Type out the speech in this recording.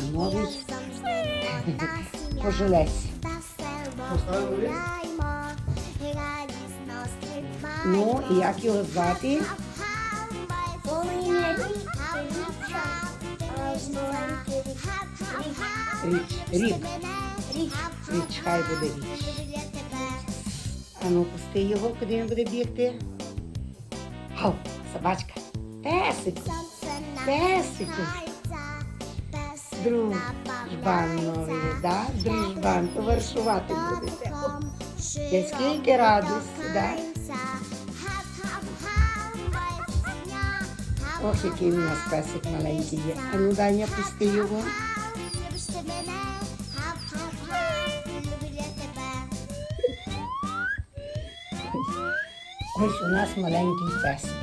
новий кожелець. Ну, і як його звати? Річ. Рік. Річ, хай буде річ. А ну, пусти його, куди він буде бігти. Гав, собачка. Песику. Песику. Дружбан новий, да? Дружбан, товаришувати будете. Я скільки радості, да? Ох, який у нас песик маленький є. А ну, Даня, пусти його. Ось у нас маленький песик.